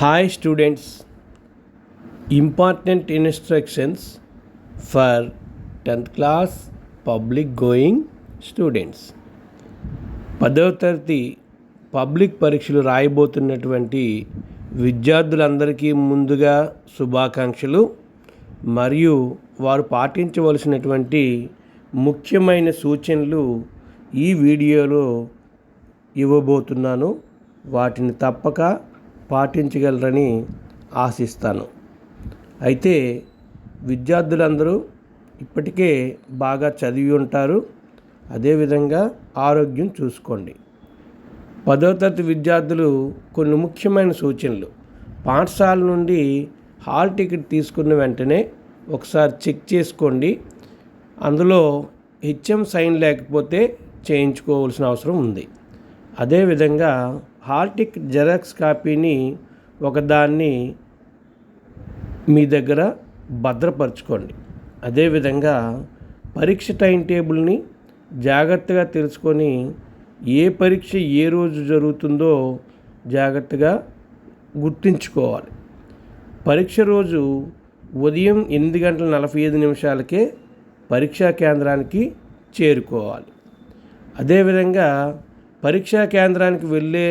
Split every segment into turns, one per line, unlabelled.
Hi students important instructions for tenth class public going students పదవ తరగతి public పరీక్షలు రాయబోతున్నటువంటి విద్యార్థులందరికీ ముందుగా శుభాకాంక్షలు. మరియు వారు పాటించవలసినటువంటి ముఖ్యమైన సూచనలు ఈ వీడియోలో ఇవ్వబోతున్నాను. వాటిని తప్పక పాటించగలరని ఆశిస్తాను. అయితే విద్యార్థులందరూ ఇప్పటికే బాగా చదివి ఉంటారు. అదేవిధంగా ఆరోగ్యం చూసుకోండి. పదో తరగతి విద్యార్థులు కొన్ని ముఖ్యమైన సూచనలు. పాఠశాల నుండి హాల్ టికెట్ తీసుకున్న వెంటనే ఒకసారి చెక్ చేసుకోండి. అందులో హెచ్ఎం సైన్ లేకపోతే చేయించుకోవాల్సిన అవసరం ఉంది. అదేవిధంగా హార్టిక్ జెరాక్స్ కాపీని ఒకదాన్ని మీ దగ్గర భద్రపరచుకోండి. అదేవిధంగా పరీక్ష టైం టేబుల్ని జాగ్రత్తగా తెలుసుకొని ఏ పరీక్ష ఏ రోజు జరుగుతుందో జాగ్రత్తగా గుర్తుంచుకోవాలి. పరీక్ష రోజు ఉదయం ఎనిమిది గంటల నలభై ఐదు నిమిషాలకే పరీక్షా కేంద్రానికి చేరుకోవాలి. అదేవిధంగా పరీక్షా కేంద్రానికి వెళ్ళే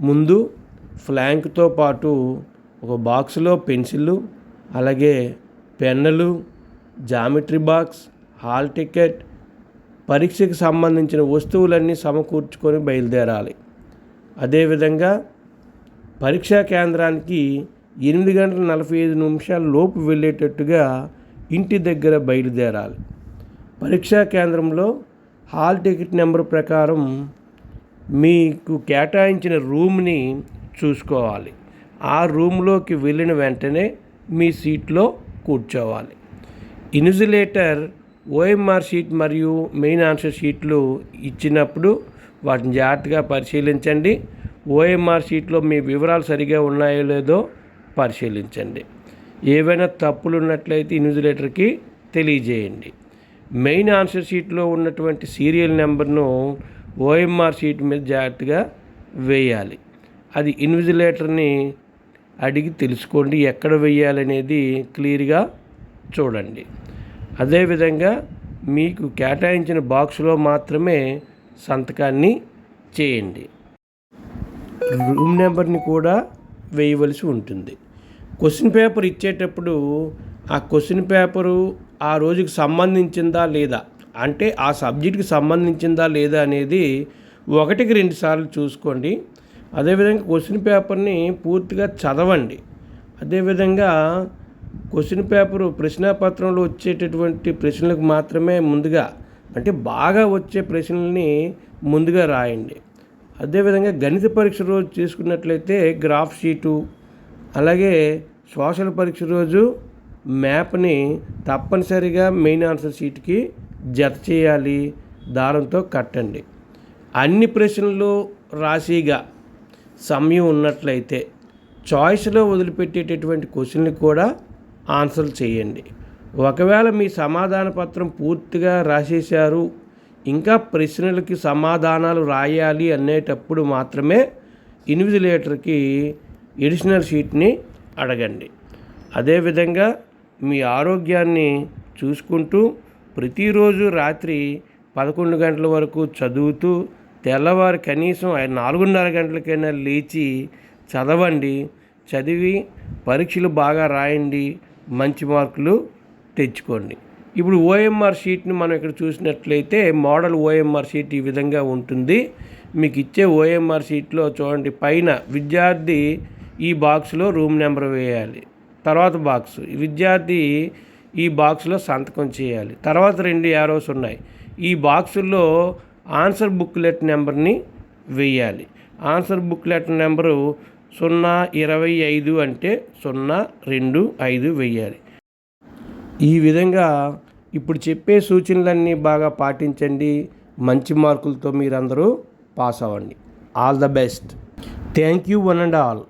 ముందు ఫ్లాంక్తో పాటు ఒక బాక్స్లో పెన్సిళ్ళు అలాగే పెన్నులు జామెట్రీ బాక్స్ హాల్ టికెట్ పరీక్షకు సంబంధించిన వస్తువులన్నీ సమకూర్చుకొని బయలుదేరాలి. అదేవిధంగా పరీక్షా కేంద్రానికి ఎనిమిది గంటల నలభై ఐదు నిమిషాల లోపు వెళ్ళేటట్టుగా ఇంటి దగ్గర బయలుదేరాలి. పరీక్షా కేంద్రంలో హాల్ టికెట్ నెంబర్ ప్రకారం మీకు కేటాయించిన రూమ్ని చూసుకోవాలి. ఆ రూమ్లోకి వెళ్ళిన వెంటనే మీ సీట్లో కూర్చోవాలి. ఇన్సులేటర్ ఓఎంఆర్ షీట్ మరియు మెయిన్ ఆన్సర్ షీట్లు ఇచ్చినప్పుడు వాటిని జాగ్రత్తగా పరిశీలించండి. ఓఎంఆర్ షీట్లో మీ వివరాలు సరిగా ఉన్నాయో లేదో పరిశీలించండి. ఏవైనా తప్పులు ఉన్నట్లయితే ఇన్విజిలేటర్కి తెలియజేయండి. మెయిన్ ఆన్సర్ షీట్లో ఉన్నటువంటి సీరియల్ నెంబర్ను ఓఎంఆర్ షీట్ మీద జాగ్రత్తగా వేయాలి. అది ఇన్విజిలేటర్ని అడిగి తెలుసుకోండి ఎక్కడ వేయాలనేది క్లియర్గా చూడండి. అదేవిధంగా మీకు కేటాయించిన బాక్స్లో మాత్రమే సంతకాన్ని చేయండి. రూమ్ నెంబర్ని కూడా వేయవలసి ఉంటుంది. క్వశ్చన్ పేపర్ ఇచ్చేటప్పుడు ఆ క్వశ్చన్ పేపరు ఆ రోజుకి సంబంధించిందా లేదా అంటే ఆ సబ్జెక్ట్కి సంబంధించిందా లేదా అనేది ఒకటికి రెండు సార్లు చూసుకోండి. అదేవిధంగా క్వశ్చన్ పేపర్ని పూర్తిగా చదవండి. అదేవిధంగా క్వశ్చన్ పేపరు ప్రశ్నాపత్రంలో వచ్చేటటువంటి ప్రశ్నలకు మాత్రమే ముందుగా అంటే బాగా వచ్చే ప్రశ్నల్ని ముందుగా రాయండి. అదేవిధంగా గణిత పరీక్ష రోజు తీసుకున్నట్లయితే గ్రాఫ్ షీటు అలాగే సోషల్ పరీక్ష రోజు మ్యాప్ని తప్పనిసరిగా మెయిన్ ఆన్సర్ షీట్కి జత చేయాలి దారంతో కట్టండి. అన్ని ప్రశ్నలు రాశిగా సమయం ఉన్నట్లయితే చాయిస్లో వదిలిపెట్టేటటువంటి క్వశ్చన్లు కూడా ఆన్సర్ చేయండి. ఒకవేళ మీ సమాధాన పత్రం పూర్తిగా రాసేశారు ఇంకా ప్రశ్నలకి సమాధానాలు రాయాలి అనేటప్పుడు మాత్రమే ఇన్విజిలేటర్కి ఎడిషనల్ షీట్ని అడగండి. అదేవిధంగా మీ ఆరోగ్యాన్ని చూసుకుంటూ ప్రతిరోజు రాత్రి పదకొండు గంటల వరకు చదువుతూ తెల్లవారు కనీసం నాలుగున్నర గంటలకైనా లేచి చదవండి చదివి పరీక్షలు బాగా రాయండి మంచి మార్కులు తెచ్చుకోండి. ఇప్పుడు ఓఎంఆర్ షీట్ని మనం ఇక్కడ చూసినట్లయితే మోడల్ ఓఎంఆర్ షీట్ ఈ విధంగా ఉంటుంది. మీకు ఇచ్చే ఓఎంఆర్ షీట్లో చూడండి పైన విద్యార్థి ఈ బాక్స్లో రూమ్ నెంబర్ వేయాలి. తర్వాత బాక్స్. విద్యార్థి ఈ బాక్స్లో సంతకం చేయాలి. తర్వాత రెండు యారోస్ ఉన్నాయి. ఈ బాక్సుల్లో ఆన్సర్ బుక్లెట్ నెంబర్ని వేయాలి. ఆన్సర్ బుక్లెట్ నెంబరు సున్నా ఇరవై ఐదు అంటే సున్నా రెండు ఐదు వెయ్యాలి ఈ విధంగా ఇప్పుడు చెప్పే సూచనలన్నీ బాగా పాటించండి. మంచి మార్కులతో మీరందరూ పాస్ అవ్వండి. All the best thank you one and all